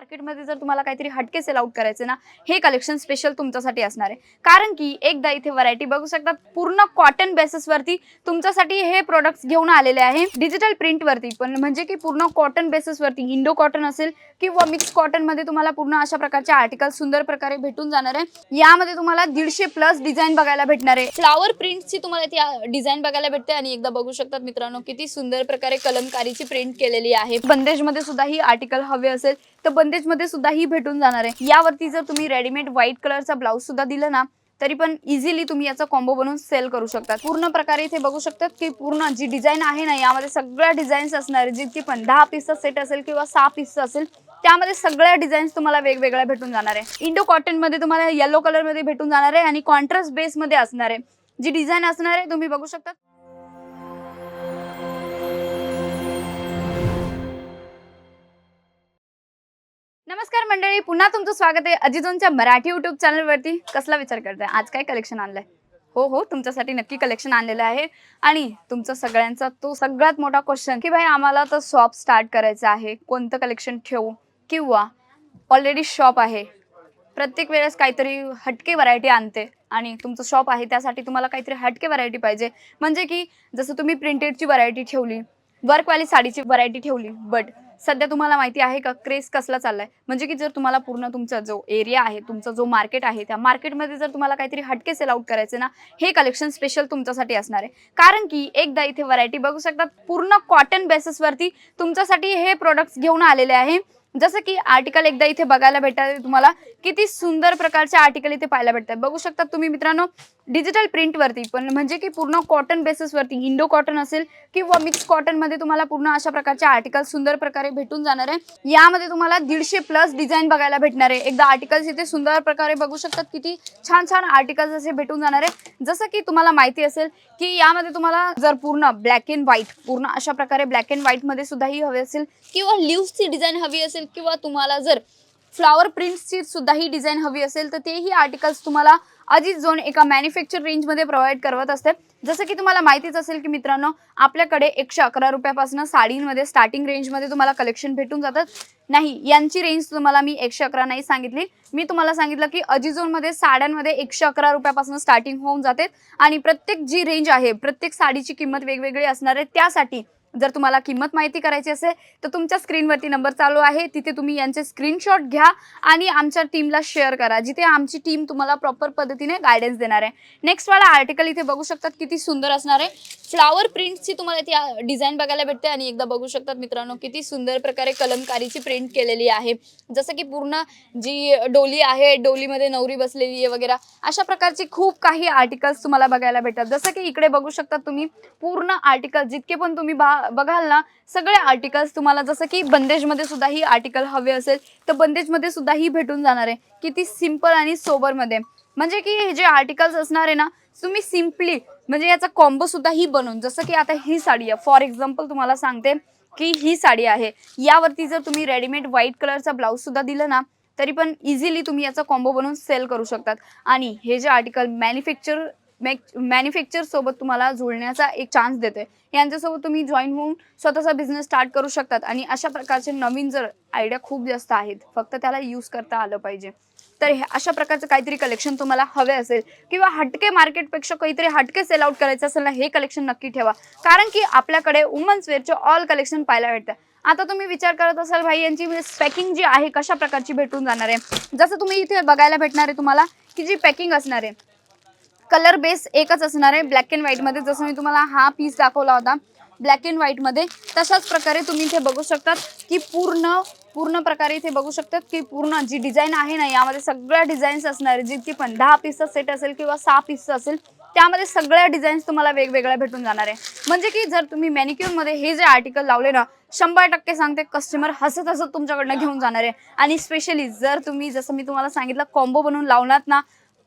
मार्केटमध्ये जर तुम्हाला काहीतरी हटके सेल आउट करायचे ना हे कलेक्शन स्पेशल तुमच्यासाठी असणार आहे. कारण की एकदा इथे व्हरायटी बघू शकतात पूर्ण कॉटन बेसिसवरती तुमच्यासाठी हे प्रोडक्ट्स घेऊन आलेले आहे. डिजिटल प्रिंटवरती पण म्हणजे की पूर्ण कॉटन बेसिसवरती इंडो कॉटन असेल किंवा मिक्स कॉटनमध्ये तुम्हाला पूर्ण अशा प्रकारचे आर्टिकल सुंदर प्रकारे भेटून जाणार आहे. यामध्ये तुम्हाला दीडशे प्लस डिझाईन बघायला भेटणार आहे. फ्लावर प्रिंटची तुम्हाला ती डिझाईन बघायला भेटते आणि एकदा बघू शकतात मित्रांनो किती सुंदर प्रकारे कलमकारीची प्रिंट केलेली आहे. बंदेजमध्ये सुद्धा ही आर्टिकल हवे असेल. तर बंदेजमध्ये सुद्धा ही भेटून जाणार आहे. यावरती जर तुम्ही रेडीमेड व्हाईट कलरचा ब्लाऊज सुद्धा दिलं ना तरी पण इझिली तुम्ही याचा कॉम्बो बनवून सेल करू शकता पूर्ण प्रकारे इथे बघू शकतात की पूर्ण जी डिझाईन आहे ना यामध्ये सगळ्या डिझाईन्स असणार आहे जितकी पण दहा पीसचा सेट असेल किंवा सहा पीसचा असेल त्यामध्ये सगळ्या डिझाईन्स तुम्हाला वेगवेगळ्या भेटून जाणार आहे. इंडो कॉटनमध्ये तुम्हाला येलो कलरमध्ये भेटून जाणार आहे आणि कॉन्ट्रास्ट बेस मध्ये असणार आहे. जी डिझाईन असणार आहे तुम्ही बघू शकता नमस्कार मंडळी पुन्हा तुमचं स्वागत आहे अजिजोनच्या मराठी युट्यूब चॅनलवरती कसला विचार करताय? आज काय कलेक्शन आणलंय? हो हो तुमच्यासाठी नक्की कलेक्शन आणलेलं आहे. आणि तुमचा सगळ्यांचा तो सगळ्यात मोठा क्वेश्चन की भाई आम्हाला तर शॉप स्टार्ट करायचं आहे. कोणतं कलेक्शन ठेवू? किंवा ऑलरेडी शॉप आहे. प्रत्येक वेळेस काहीतरी हटके व्हरायटी आणते. आणि तुमचं शॉप आहे त्यासाठी तुम्हाला काहीतरी हटके व्हरायटी पाहिजे. म्हणजे की जसं तुम्ही प्रिंटेडची व्हरायटी ठेवली वर्कवाली साडीची व्हरायटी ठेवली बट सध्या तुम्हाला माहिती आहे का क्रेज कसला चाललाय? म्हणजे की जर तुम्हाला पूर्ण तुमचा जो एरिया आहे तुमचा जो मार्केट आहे त्या मार्केटमध्ये जर तुम्हाला काहीतरी हटके सेल आउट करायचे ना हे कलेक्शन स्पेशल तुमच्यासाठी असणार आहे. कारण की एकदा इथे व्हरायटी बघू शकतात पूर्ण कॉटन बेसिसवरती तुमच्यासाठी हे प्रोडक्ट्स घेऊन आलेले आहे. जसं की आर्टिकल एकदा इथे बघायला भेटतात तुम्हाला किती सुंदर प्रकारचे आर्टिकल इथे पाहायला भेटतात बघू शकतात तुम्ही मित्रांनो डिजिटल प्रिंटवरती पण म्हणजे की पूर्ण कॉटन बेसिसवरती इंडो कॉटन असेल किंवा मिक्स कॉटनमध्ये तुम्हाला पूर्ण अशा प्रकारचे आर्टिकल सुंदर प्रकारे भेटून जाणार आहे. यामध्ये तुम्हाला दीडशे प्लस डिझाईन बघायला भेटणार आहे. एकदा आर्टिकल्स इथे सुंदर प्रकारे बघू शकतात. किती छान छान आर्टिकल्स असे भेटून जाणार आहे. जसं की तुम्हाला माहिती असेल की यामध्ये तुम्हाला जर पूर्ण ब्लॅक अँड व्हाईट पूर्ण अशा प्रकारे ब्लॅक अँड व्हाईटमध्ये सुद्धा ही हवी असेल किंवा लिव्सची डिझाईन हवी असेल किंवा तुम्हाला जर फ्लॉवर प्रिंट्सची सुद्धा ही डिझाईन हवी असेल तर तेही आर्टिकल्स तुम्हाला अजित झोन एका मॅन्युफॅक्चर रेंजमध्ये प्रोव्हाइड करत असते. जसं की तुम्हाला माहितीच असेल की मित्रांनो आपल्याकडे एकशे अकरा रुपयापासून साडींमध्ये स्टार्टिंग रेंजमध्ये तुम्हाला कलेक्शन भेटून जातात. नाही यांची रेंज तुम्हाला मी एकशे अकरा नाही सांगितली. मी तुम्हाला सांगितलं की अजिझोनमध्ये साड्यांमध्ये एकशे अकरा रुपयापासून स्टार्टिंग होऊन जाते. आणि प्रत्येक जी रेंज आहे प्रत्येक साडीची किंमत वेगवेगळी असणार आहे. त्यासाठी जर तुम्हाला किंमत माहिती करायची असेल तर तुमच्या स्क्रीनवरती नंबर चालू आहे. तिथे तुम्ही यांचे स्क्रीनशॉट घ्या आणि आमच्या टीमला शेअर करा जिथे आमची टीम तुम्हाला प्रॉपर पद्धतीने गायडन्स देणार आहे. नेक्स्ट वाला आर्टिकल इथे बघू शकतात किती सुंदर असणार आहे. फ्लावर प्रिंटची तुम्हाला ती डिझाईन बघायला भेटते आणि एकदा बघू शकतात मित्रांनो किती सुंदर प्रकारे कलमकारीची प्रिंट केलेली आहे. जसं की पूर्ण जी डोली आहे डोलीमध्ये नवरी बसलेली आहे वगैरे अशा प्रकारची खूप काही आर्टिकल्स तुम्हाला बघायला भेटतात. जसं की इकडे बघू शकतात तुम्ही पूर्ण आर्टिकल जितके पण तुम्ही बा बघाल ना सगळे आर्टिकल्स तुम्हाला जसं की बंदेजमध्ये सुद्धा ही आर्टिकल हवे असेल तर बंदेजमध्ये सुद्धा ही भेटून जाणार आहे. किती सिंपल आणि सोबरमध्ये म्हणजे की हे जे आर्टिकल्स असणार आहे ना तुम्ही सिम्पली म्हणजे याचा कॉम्बो सुद्धा ही बनवून जसं की आता ही साडी आहे. फॉर एक्झाम्पल तुम्हाला सांगते की ही साडी आहे. यावरती जर तुम्ही रेडीमेड व्हाईट कलरचा ब्लाऊज सुद्धा दिलं ना तरी पण इझिली तुम्ही याचा कॉम्बो बनवून सेल करू शकतात. आणि हे जे आर्टिकल मॅन्युफॅक्चर मॅन्युफॅक्चर सोबत तुम्हाला जुळण्याचा एक चान्स देते यांच्यासोबत तुम्ही जॉईन होऊन स्वतःचा बिझनेस स्टार्ट करू शकतात. आणि अशा प्रकारचे नवीन जर आयडिया खूप जास्त आहेत फक्त त्याला यूज करता आलं पाहिजे. तर हे अशा प्रकारचं काहीतरी कलेक्शन तुम्हाला हवे असेल किंवा हटके मार्केटपेक्षा काहीतरी हटके सेल आउट करायचं असेल ना हे कलेक्शन नक्की ठेवा. कारण की आपल्याकडे वुमन्स वेअरचे ऑल कलेक्शन पाहायला भेटतं. आता तुम्ही विचार करत असाल भाई यांची पॅकिंग जी आहे कशा प्रकारची भेटून जाणार आहे? जसं तुम्ही इथे बघायला भेटणार आहे तुम्हाला की जी पॅकिंग असणार आहे. कलर बेस एकच असणार आहे ब्लॅक अँड व्हाईटमध्ये जसं मी तुम्हाला हा पीस दाखवला होता ब्लॅक अँड व्हाईटमध्ये तशाच प्रकारे तुम्ही इथे बघू शकतात की पूर्ण पूर्ण प्रकारे इथे बघू शकतात की पूर्ण जी डिझाईन आहे ना यामध्ये सगळ्या डिझाईन्स असणार आहे जितकी पण दहा पीसचा सेट असेल किंवा सहा पीसचा असेल त्यामध्ये सगळ्या डिझाईन्स तुम्हाला वेगवेगळ्या भेटून जाणार आहे. म्हणजे की जर तुम्ही मॅनिक्युअरमध्ये हे जे आर्टिकल लावले ना शंभर टक्के सांगते कस्टमर हसत हसत तुमच्याकडनं घेऊन जाणार आहे. आणि स्पेशली जर तुम्ही जसं मी तुम्हाला सांगितलं कॉम्बो बनवून लावणार ना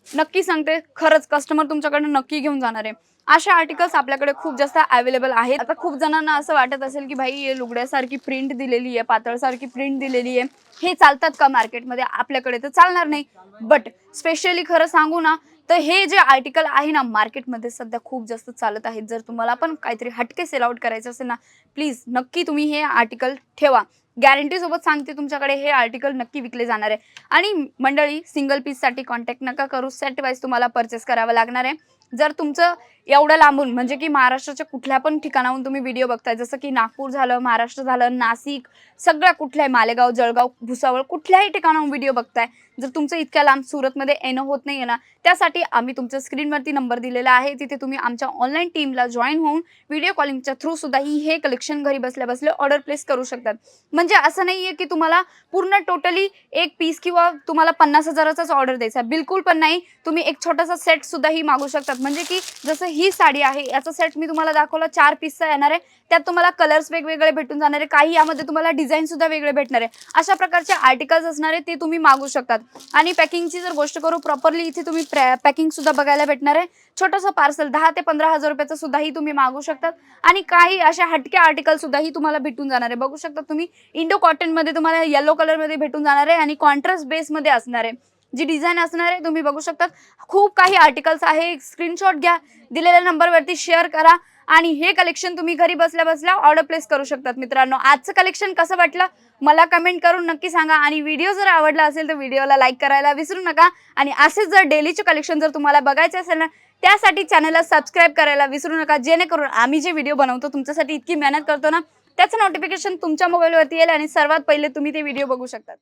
नक्की सांगते खरंच कस्टमर तुमच्याकडनं नक्की घेऊन जाणार. आहे अशा आर्टिकल्स आपल्याकडे खूप जास्त अवेलेबल आहेत. आता खूप जणांना असं वाटत असेल की भाई लुगड्यासारखी प्रिंट दिलेली आहे पातळसारखी प्रिंट दिलेली आहे. हे चालतात का मार्केटमध्ये आपल्याकडे तर चालणार नाही. बट स्पेशली खरं सांगू ना तर हे जे आर्टिकल आहे ना मार्केटमध्ये सध्या खूप जास्त चालत आहेत. जर तुम्हाला पण काहीतरी हटके सेल आउट करायचं असेल ना प्लीज नक्की तुम्ही हे आर्टिकल ठेवा. गॅरंटी सोबत सांगते तुमच्याकडे हे आर्टिकल नक्की विकले जाणार आहे. आणि मंडळी सिंगल पीससाठी कॉन्टॅक्ट नका करू. सेट वाईज तुम्हाला परचेस करावं लागणार आहे. जर तुमचं एवढं लांबून म्हणजे की महाराष्ट्राच्या कुठल्या पण ठिकाणाहून तुम्ही व्हिडिओ बघताय जसं की नागपूर झालं महाराष्ट्र झालं नाशिक सगळ्या कुठल्याही मालेगाव जळगाव भुसावळ कुठल्याही ठिकाणाहून व्हिडिओ बघताय जर तुमचं इतक्या लांब सुरतमध्ये येणं होत नाही ना त्यासाठी आम्ही तुमच्या स्क्रीनवरती नंबर दिलेला आहे. तिथे तुम्ही आमच्या ऑनलाईन टीमला जॉईन होऊन व्हिडिओ कॉलिंगच्या थ्रू सुद्धा ही हे कलेक्शन घरी बसल्या बसल्या ऑर्डर प्लेस करू शकतात. म्हणजे असं नाही आहे की तुम्हाला पूर्ण टोटली एक पीस किंवा तुम्हाला पन्नास हजाराचाच ऑर्डर द्यायचा आहे. बिलकुल पण नाही. तुम्ही एक छोटासा सेट सुद्धा ही मागू शकतात. म्हणजे की जसं ही साडी आहे याचा सेट मी तुम्हाला दाखवला चार पीसचा येणार आहे. त्यात तुम्हाला कलर्स वेगवेगळे भेटून जाणार आहे. काही यामध्ये तुम्हाला डिझाईन सुद्धा वेगळे भेटणार आहे. अशा प्रकारचे आर्टिकल्स असणार आहे ते तुम्ही मागू शकतात. आणि पॅकिंगची जर गोष्ट करू प्रॉपरली इथे तुम्ही पॅकिंग सुद्धा बघायला भेटणार आहे. छोटंसं पार्सल दहा ते पंधरा हजार रुपयाचं सुद्धाही तुम्ही मागू शकतात. आणि काही अशा हटके आर्टिकल सुद्धाही तुम्हाला भेटून जाणार आहे. बघू शकता तुम्ही इंडो कॉटनमध्ये तुम्हाला येलो कलरमध्ये भेटून जाणार आहे आणि कॉन्ट्रास्ट बेसमध्ये असणार आहे. जी डिझाईन असणार आहे तुम्ही बघू शकता खूप काही आर्टिकल्स आहे. स्क्रीनशॉट घ्या. दिलेल्या नंबरवरती शेअर करा. आणि हे कलेक्शन तुम्ही घरी बसल्या बसल्या ऑर्डर प्लेस करू शकतात. मित्रांनो आजचं कलेक्शन कसं वाटलं? मला कमेंट करून नक्की सांगा. आणि व्हिडिओ जर आवडला असेल तर व्हिडिओला लाईक करायला विसरू नका. आणि असेच जर डेलीचे कलेक्शन जर तुम्हाला बघायचे असेल ना त्यासाठी चॅनलला सबस्क्राईब करायला विसरू नका. जेणेकरून आम्ही जे व्हिडिओ बनवतो तुमच्यासाठी इतकी मेहनत करतो ना त्याचं नोटिफिकेशन तुमच्या मोबाईलवरती येईल आणि सर्वात पहिले तुम्ही ते व्हिडिओ बघू शकतात.